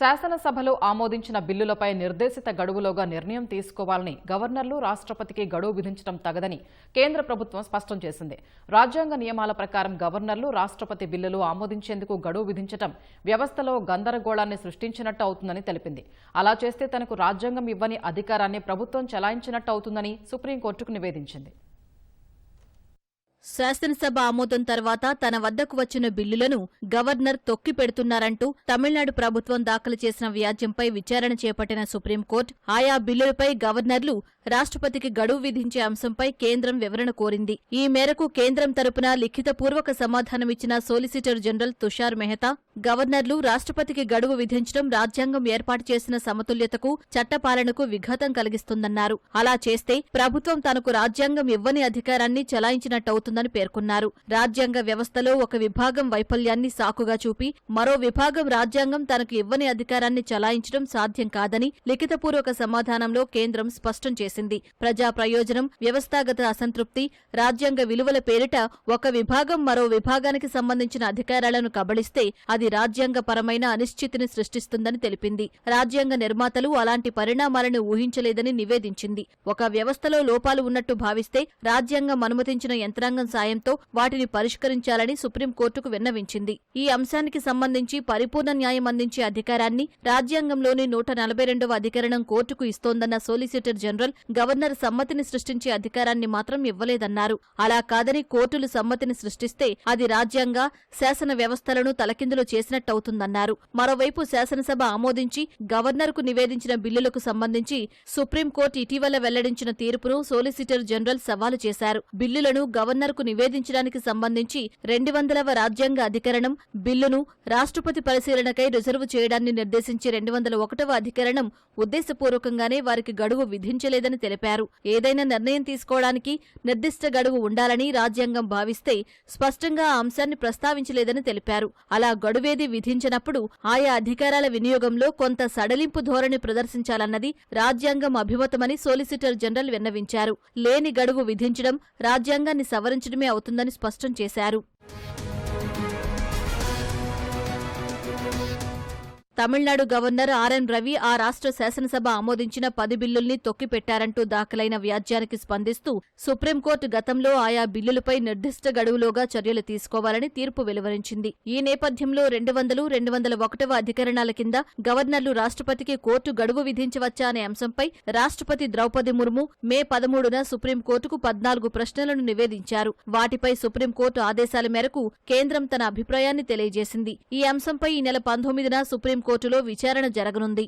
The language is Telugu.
శాసనసభలో ఆమోదించిన బిల్లులపై నిర్దేశిత గడువులోగా నిర్ణయం తీసుకోవాలని గవర్నర్లు రాష్ట్రపతికి గడువు విధించడం తగదని కేంద్ర ప్రభుత్వం స్పష్టం చేసింది. రాజ్యాంగ నియమాల ప్రకారం గవర్నర్లు రాష్ట్రపతి బిల్లులు ఆమోదించేందుకు గడువు విధించడం వ్యవస్థలో గందరగోళాన్ని సృష్టించినట్టు అవుతుందని తెలిపింది. అలా చేస్తే తనకు రాజ్యాంగం ఇవ్వని అధికారాన్ని ప్రభుత్వం చెలాయించినట్టు అవుతుందని సుప్రీంకోర్టుకు నివేదించింది. శాసనసభ ఆమోదం తర్వాత తన వద్దకు వచ్చిన బిల్లులను గవర్నర్ తొక్కిపెడుతున్నారంటూ తమిళనాడు ప్రభుత్వం దాఖలు చేసిన వ్యాజ్యంపై విచారణ చేపట్టిన సుప్రీంకోర్టు ఆయా బిల్లులపై గవర్నర్లు రాష్ట్రపతికి గడువు విధించే అంశంపై కేంద్రం వివరణ కోరింది. ఈ మేరకు కేంద్రం తరపున లిఖితపూర్వక సమాధానమిచ్చిన సోలిసిటర్ జనరల్ తుషార్ మెహతా గవర్నర్లు రాష్ట్రపతికి గడువు విధించడం రాజ్యాంగం ఏర్పాటు చేసిన సమతుల్యతకు చట్టపాలనకు విఘాతం కలిగిస్తుందన్నారు. అలా చేస్తే ప్రభుత్వం తనకు రాజ్యాంగం ఇవ్వని అధికారాన్ని చెలాయించినట్టవుతుందని పేర్కొన్నారు. రాజ్యాంగ వ్యవస్థలో ఒక విభాగం వైఫల్యాన్ని సాకుగా చూపి మరో విభాగం రాజ్యాంగం తనకు ఇవ్వని అధికారాన్ని చలాయించడం సాధ్యం కాదని లిఖితపూర్వక సమాధానంలో కేంద్రం స్పష్టం చేసింది. ప్రజా ప్రయోజనం వ్యవస్థాగత అసంతృప్తి రాజ్యాంగ విలువల పేరిట ఒక విభాగం మరో విభాగానికి సంబంధించిన అధికారాలను కబళిస్తే అది రాజ్యాంగపరమైన అనిశ్చితిని సృష్టిస్తుందని తెలిపింది. రాజ్యాంగ నిర్మాతలు అలాంటి పరిణామాలను ఊహించలేదని నివేదించింది. ఒక వ్యవస్థలో లోపాలు ఉన్నట్టు భావిస్తే రాజ్యాంగం అనుమతించిన యంత్రాంగం సాయంతో వాటిని పరిష్కరించాలని సుప్రీంకోర్టుకు విన్నవించింది. ఈ అంశానికి సంబంధించి పరిపూర్ణ న్యాయం అందించే అధికారాన్ని రాజ్యాంగంలోని నూట నలభై రెండవ అధికరణం కోర్టుకు ఇస్తోందన్న సోలిసిటర్ జనరల్ గవర్నర్ సమ్మతిని సృష్టించే అధికారాన్ని మాత్రం ఇవ్వలేదన్నారు. అలా కాదని కోర్టులు సమ్మతిని సృష్టిస్తే అది రాజ్యాంగ శాసన వ్యవస్థలను తలకిందులు చేసినట్టవుతుందన్నారు. మరోవైపు శాసనసభ ఆమోదించి గవర్నర్కు నివేదించిన బిల్లులకు సంబంధించి సుప్రీంకోర్టు ఇటీవల వెల్లడించిన తీర్పును సోలిసిటర్ జనరల్ సవాలు చేశారు. బిల్లులను గవర్నర్కు నివేదించడానికి సంబంధించి రెండు వందలవ రాజ్యాంగ అధికరణం బిల్లును రాష్ట్రపతి పరిశీలనకై రిజర్వ్ చేయడాన్ని నిర్దేశించి రెండు వందల ఒకటవ అధికరణం ఉద్దేశపూర్వకంగానే వారికి గడువు విధించలేదని తెలిపారు. ఏదైనా నిర్ణయం తీసుకోవడానికి నిర్దిష్ట గడువు ఉండాలని రాజ్యాంగం భావిస్తే స్పష్టంగా ఆ అంశాన్ని ప్రస్తావించలేదని తెలిపారు. అలా గడువు గడువేది విధించినప్పుడు ఆయా అధికారాల వినియోగంలో కొంత సడలింపు ధోరణి ప్రదర్శించాలన్నది రాజ్యాంగం అభిమతమని సోలిసిటర్ జనరల్ విన్నవించారు. లేని గడువు విధించడం రాజ్యాంగాన్ని సవరించడమే అవుతుందని స్పష్టం చేశారు. తమిళనాడు గవర్నర్ ఆర్ఎన్ రవి ఆ రాష్ట్ర శాసనసభ ఆమోదించిన పది బిల్లుల్ని తొక్కిపెట్టారంటూ దాఖలైన వ్యాజ్యానికి స్పందిస్తూ సుప్రీంకోర్టు గతంలో ఆయా బిల్లులపై నిర్దిష్ట గడువులోగా చర్యలు తీసుకోవాలని తీర్పు వెలువరించింది. ఈ నేపథ్యంలో రెండు వందలు రెండు వందల ఒకటవ అధికరణాల కింద గవర్నర్లు రాష్ట్రపతికి కోర్టు గడువు విధించవచ్చా అనే అంశంపై రాష్ట్రపతి ద్రౌపది ముర్ము మే పదమూడున సుప్రీంకోర్టుకు పద్నాలుగు ప్రశ్నలను నివేదించారు. వాటిపై సుప్రీంకోర్టు ఆదేశాల మేరకు కేంద్రం తన అభిప్రాయాన్ని తెలియజేసింది. ఈ అంశంపై ఈ నెల పంతొమ్మిదిన సుప్రీం సుప్రీంకోర్టులో విచారణ జరగనుంది.